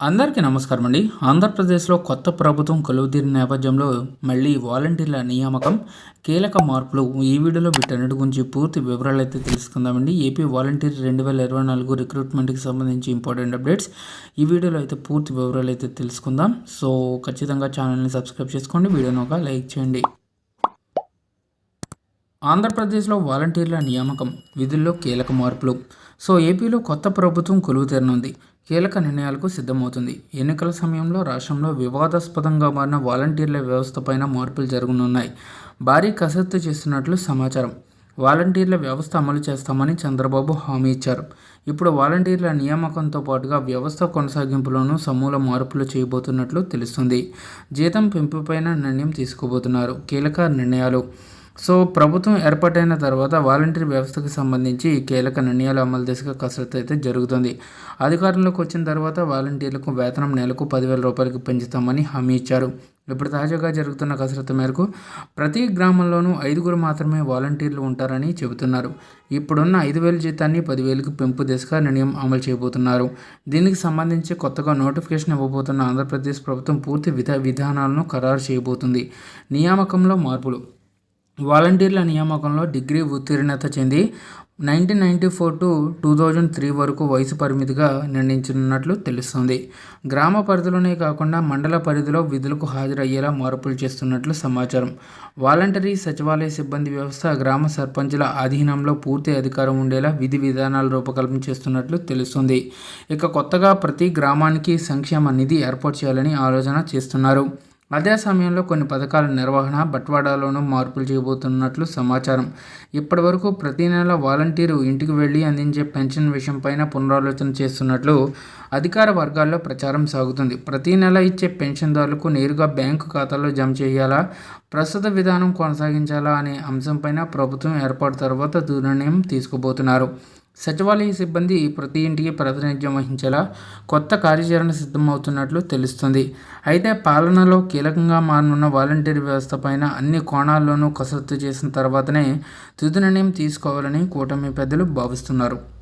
అందరికీ నమస్కారం అండి. ఆంధ్రప్రదేశ్లో కొత్త ప్రభుత్వం కొలువుతీరిన నేపథ్యంలో మళ్ళీ వాలంటీర్ల నియామకం కీలక మార్పులు ఈ వీడియోలో వీటన్నిటి గురించి పూర్తి వివరాలు అయితే తెలుసుకుందామండి. ఏపీ వాలంటీర్ రెండు వేల ఇరవై నాలుగు రిక్రూట్మెంట్కి సంబంధించి ఇంపార్టెంట్ అప్డేట్స్. ఈ వీడియోలో అయితే పూర్తి వివరాలు అయితే తెలుసుకుందాం. సో ఖచ్చితంగా ఛానల్ని సబ్స్క్రైబ్ చేసుకోండి. వీడియోని ఒక లైక్ చేయండి. ఆంధ్రప్రదేశ్లో వాలంటీర్ల నియామకం విధుల్లో కీలక మార్పులు. సో ఏపీలో కొత్త ప్రభుత్వం కొలువుతీరనుంది కీలక నిర్ణయాలకు సిద్ధమవుతుంది. ఎన్నికల సమయంలో రాష్ట్రంలో వివాదాస్పదంగా మారిన వాలంటీర్ల వ్యవస్థపైన మార్పులు జరగనున్నాయి. భారీ కసరత్తు చేస్తున్నట్లు సమాచారం. వాలంటీర్ల వ్యవస్థ అమలు చేస్తామని చంద్రబాబు హామీ ఇచ్చారు. ఇప్పుడు వాలంటీర్ల నియామకంతో పాటుగా వ్యవస్థ కొనసాగింపులోనూ సమూల మార్పులు చేయబోతున్నట్లు తెలుస్తుంది. జీతం పెంపుపైన నిర్ణయం తీసుకోబోతున్నారు. కీలక నిర్ణయాలు. సో ప్రభుత్వం ఏర్పాటైన తర్వాత వాలంటీర్ వ్యవస్థకు సంబంధించి కీలక నిర్ణయాలు అమలు దిశగా కసరత్తు అయితే జరుగుతుంది. అధికారంలోకి వచ్చిన తర్వాత వాలంటీర్లకు వేతనం నెలకు పదివేల రూపాయలకు పెంచుతామని హామీ ఇచ్చారు. ఇప్పుడు తాజాగా జరుగుతున్న కసరత్తు మేరకు ప్రతి గ్రామంలోనూ ఐదుగురు మాత్రమే వాలంటీర్లు ఉంటారని చెబుతున్నారు. ఇప్పుడున్న ఐదు వేల జీతాన్ని పదివేలకు పెంపు దిశగా నిర్ణయం అమలు చేయబోతున్నారు. దీనికి సంబంధించి కొత్తగా నోటిఫికేషన్ ఇవ్వబోతున్న ఆంధ్రప్రదేశ్ ప్రభుత్వం పూర్తి విధ విధానాలను ఖరారు చేయబోతుంది. నియామకంలో మార్పులు వాలంటీర్ల నియామకంలో డిగ్రీ ఉత్తీర్ణత చెంది nineteen ninety four to two thousand three వరకు వయసు పరిమితిగా నిర్ణయించనున్నట్లు తెలుస్తుంది. గ్రామ పరిధిలోనే కాకుండా మండల పరిధిలో విధులకు హాజరయ్యేలా మార్పులు చేస్తున్నట్లు సమాచారం. వాలంటరీ సచివాలయ సిబ్బంది వ్యవస్థ గ్రామ సర్పంచుల అధీనంలో పూర్తి అధికారం ఉండేలా విధి విధానాలు రూపకల్పన చేస్తున్నట్లు తెలుస్తుంది. ఇక కొత్తగా ప్రతి గ్రామానికి సంక్షేమ నిధి ఏర్పాటు చేయాలని ఆలోచన చేస్తున్నారు. అదే సమయంలో కొన్ని పథకాల నిర్వహణ బట్వాడాలోనూ మార్పులు చేయబోతున్నట్లు సమాచారం. ఇప్పటి వరకు ప్రతి నెల వాలంటీరు ఇంటికి వెళ్ళి అందించే పెన్షన్ విషయంపైన పునరాలోచన చేస్తున్నట్లు అధికార వర్గాల్లో ప్రచారం సాగుతుంది. ప్రతి నెల ఇచ్చే పెన్షన్దారులకు నేరుగా బ్యాంకు ఖాతాలో జమ చేయాలా? ప్రస్తుత విధానం కొనసాగించాలా అనే అంశంపైన ప్రభుత్వం ఏర్పాటు తర్వాత నిర్ణయం తీసుకోబోతున్నారు సచివాలయ సిబ్బంది ప్రతి ఇంటికి ప్రాతినిధ్యం వహించేలా కొత్త కార్యాచరణ సిద్ధమవుతున్నట్లు తెలుస్తుంది. అయితే పాలనలో కీలకంగా మారనున్న వాలంటీర్ వ్యవస్థ పైన అన్ని కోణాల్లోనూ కసరత్తు చేసిన తర్వాతనే తుది నిర్ణయం తీసుకోవాలని కూటమి పెద్దలు భావిస్తున్నారు.